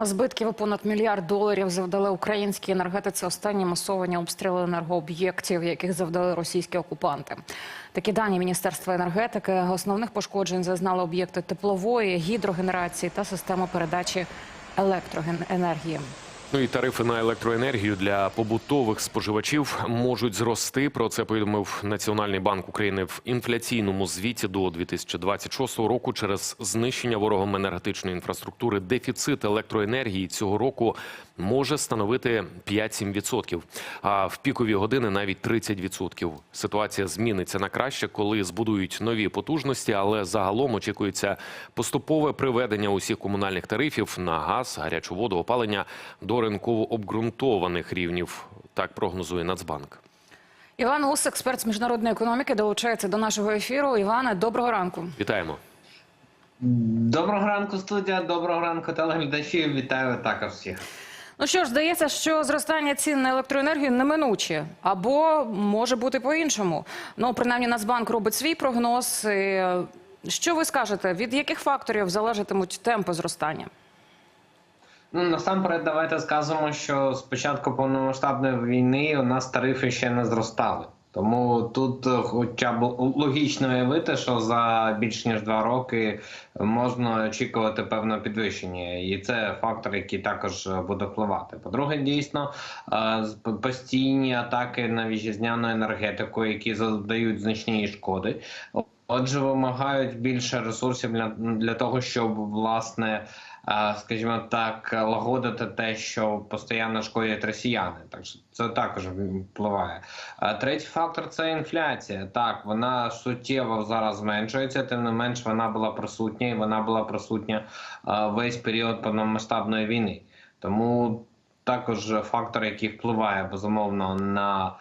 Збитків понад мільярд доларів завдали українській енергетиці останні масовані обстріли енергооб'єктів, яких завдали російські окупанти. Такі дані Міністерства енергетики основних пошкоджень зазнали об'єкти теплової, гідрогенерації та системи передачі електроенергії. Ну і тарифи на електроенергію для побутових споживачів можуть зрости. Про це повідомив Національний банк України в інфляційному звіті до 2026 року. Через знищення ворогом енергетичної інфраструктури дефіцит електроенергії цього року може становити 5-7%, а в пікові години навіть 30%. Ситуація зміниться на краще, коли збудують нові потужності, але загалом очікується поступове приведення усіх комунальних тарифів на газ, гарячу воду, опалення до ринково обґрунтованих рівнів. Так прогнозує Нацбанк. Іван Ус, експерт з міжнародної економіки, долучається до нашого ефіру. Іване, доброго ранку. Вітаємо. Доброго ранку, студія. Доброго ранку, телеглядачі. Вітаю також всіх. Ну що ж, здається, що зростання цін на електроенергію неминуче, або може бути по-іншому. Ну, принаймні, Нацбанк робить свій прогноз. Е, Що ви скажете? Від яких факторів залежатимуть темпи зростання? Ну насамперед, давайте скажемо, що з початку повномасштабної війни у нас тарифи ще не зростали. Тому тут, е, хоча б логічно уявити, що за більш ніж два роки можна очікувати певне підвищення, і це фактор, який також е, буде впливати. По-друге, дійсно е, постійні атаки на вітчизняну енергетику, які завдають значні шкоди. Отже, вимагають більше ресурсів для, для того, щоб власне, скажімо так, лагодити те, що постійно шкодять росіяни. Так що це також впливає. Третій фактор це інфляція. Так, вона суттєво зараз зменшується, тим не менш вона була присутня, і вона була присутня весь період повномасштабної війни. Тому також фактор, який впливає безумовно на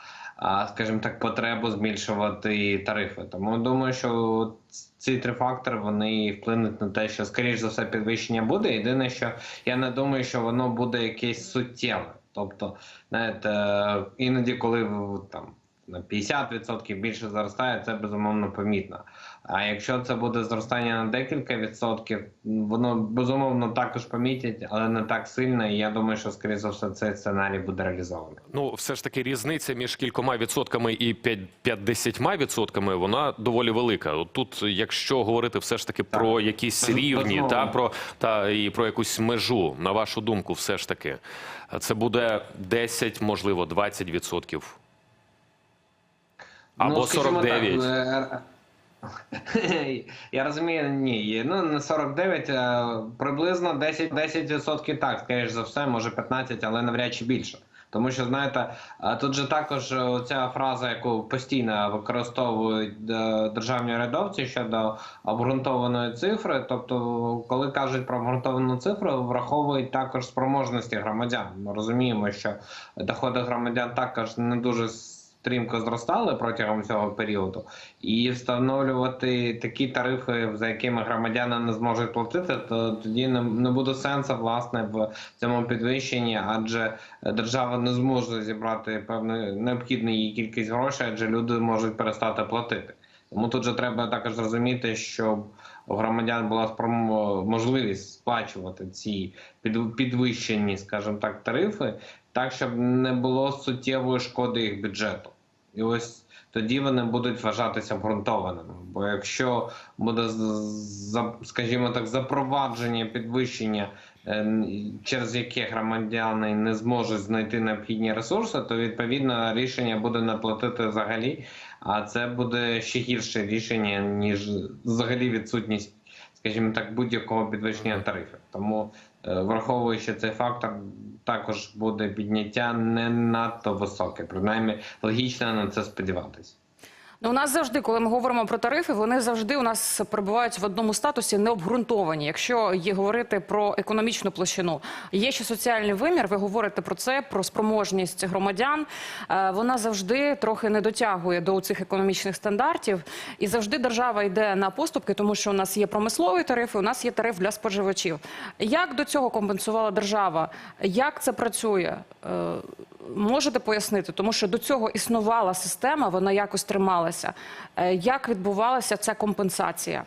скажімо так, потребу збільшувати тарифи. Тому думаю, що ці три фактори вони вплинуть на те, що скоріш за все підвищення буде. Єдине, що я не думаю, що воно буде якесь суттєве. Тобто, знаєте, іноді, коли там на 50% більше зростає, це безумовно помітно. А якщо це буде зростання на декілька відсотків, воно безумовно також помітять, але не так сильно. І я думаю, що скоріше за все цей сценарій буде реалізований. Ну, все ж таки, різниця між кількома відсотками і п'ять- 50 відсотками вона доволі велика. От Тут, якщо говорити все ж таки про якісь рівні, безумовно. та про та і про якусь межу, на вашу думку, все ж таки, це буде 10, можливо, 20 відсотків. Або Ну, 49. Так, е, я розумію, ні. Ну, не 49, а приблизно 10%, 10% так, скоріш за все, може 15, але навряд чи більше. Тому що, знаєте, тут же також е, ця фраза, яку постійно використовують е, державні урядовці щодо обґрунтованої цифри. Тобто, коли кажуть про обґрунтовану цифру, враховують також спроможності громадян. Ми розуміємо, що доходи громадян також не дуже стрімко зростали протягом цього періоду, і встановлювати такі тарифи, за якими громадяни не зможуть платити, то тоді не, не буде сенсу власне в цьому підвищенні, адже держава не зможе зібрати певну необхідну її кількість грошей, адже люди можуть перестати платити. Тому тут же треба також зрозуміти, щоб у громадян була можливість сплачувати ці під- підвищені, скажімо так, тарифи, так щоб не було суттєвої шкоди їх бюджету. І ось тоді вони будуть вважатися обґрунтованими. Бо якщо буде, скажімо так, запровадження підвищення, е, через яке громадяни не зможуть знайти необхідні ресурси, то відповідно рішення буде не платити взагалі. А це буде ще гірше рішення, ніж взагалі відсутність, скажімо так, будь-якого підвищення тарифів. Тому, е, враховуючи цей фактор, також буде підняття не надто високе. Принаймні, логічно на це сподіватися. Ну, у нас завжди, коли ми говоримо про тарифи, вони завжди у нас перебувають в одному статусі необґрунтовані. Якщо є говорити про економічну площину, є ще соціальний вимір. Ви говорите про це, про спроможність громадян. Е, Вона завжди трохи не дотягує до цих економічних стандартів, і завжди держава йде на поступки, тому що у нас є промислові тарифи, у нас є тариф для споживачів. Як до цього компенсувала держава? Як це працює? Можете пояснити, тому що до цього існувала система, вона якось трималася. Е, Як відбувалася ця компенсація?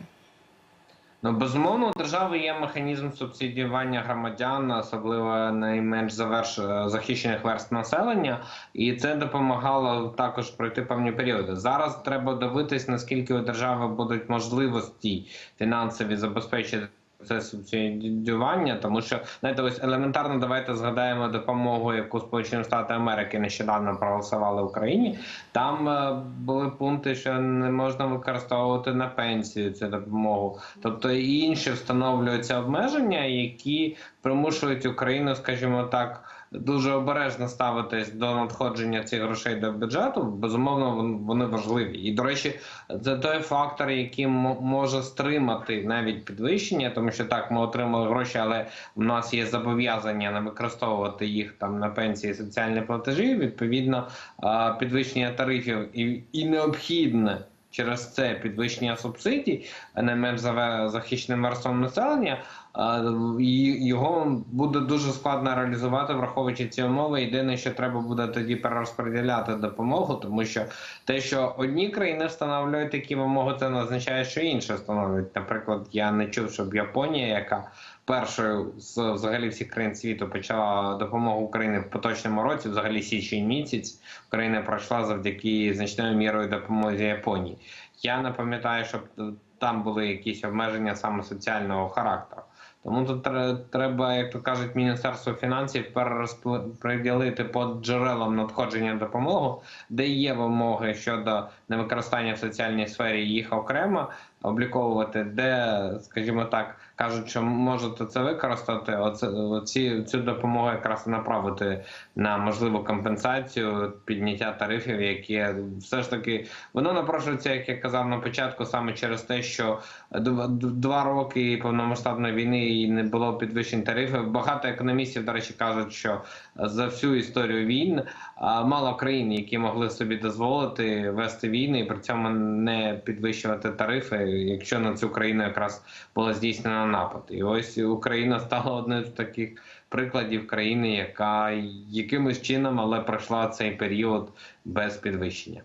Ну, безумовно, у держави є механізм субсидіювання громадян, особливо найменш заверш... захищених верств населення, і це допомагало також пройти певні періоди. Зараз треба дивитись, наскільки у держави будуть можливості фінансові забезпечити. Це субсидіювання, тому що знаєте, ось елементарно давайте згадаємо допомогу, яку Сполучені Штати Америки нещодавно проголосували в Україні. Там е, були пункти, що не можна використовувати на пенсію цю допомогу. Тобто і інші встановлюються обмеження, які примушують Україну, скажімо так. Дуже обережно ставитись до надходження цих грошей до бюджету. Безумовно, вони важливі. І до речі, це той фактор, який може стримати навіть підвищення, тому що так ми отримали гроші, але в нас є зобов'язання не використовувати їх там на пенсії, соціальні платежі. Відповідно, підвищення тарифів і, і необхідне. Через це підвищення субсидій найменш заве- захищеним верствам населення, його буде дуже складно реалізувати, враховуючи ці умови. Єдине, що треба буде тоді перерозподіляти допомогу, тому що те, що одні країни встановлюють такі вимоги, це не означає, що інші встановлюють. Наприклад, я не чув, щоб Японія, яка першою з взагалі всіх країн світу почала допомогу Україні в поточному році, взагалі січень місяць, Україна пройшла завдяки значною мірою допомозі Японії. Я не пам'ятаю, щоб там були якісь обмеження саме соціального характеру. Тому тут тре- треба, як то кажуть, Міністерство фінансів перерозподілити по джерелам надходження допомоги, де є вимоги щодо невикористання в соціальній сфері їх окремо обліковувати, де, скажімо так, кажуть, що можете це використати. Оце оці цю допомогу якраз направити на можливу компенсацію підняття тарифів, які все ж таки воно напрошується, як я казав на початку, саме через те, що дв- два роки повномасштабної війни і не було підвищень тарифів. Багато економістів, до речі, кажуть, що за всю історію війн мало країн, які могли собі дозволити вести війни і при цьому не підвищувати тарифи, якщо на цю країну якраз було здійснено напад. І ось Україна стала одним з таких прикладів країни, яка якимось чином але пройшла цей період без підвищення.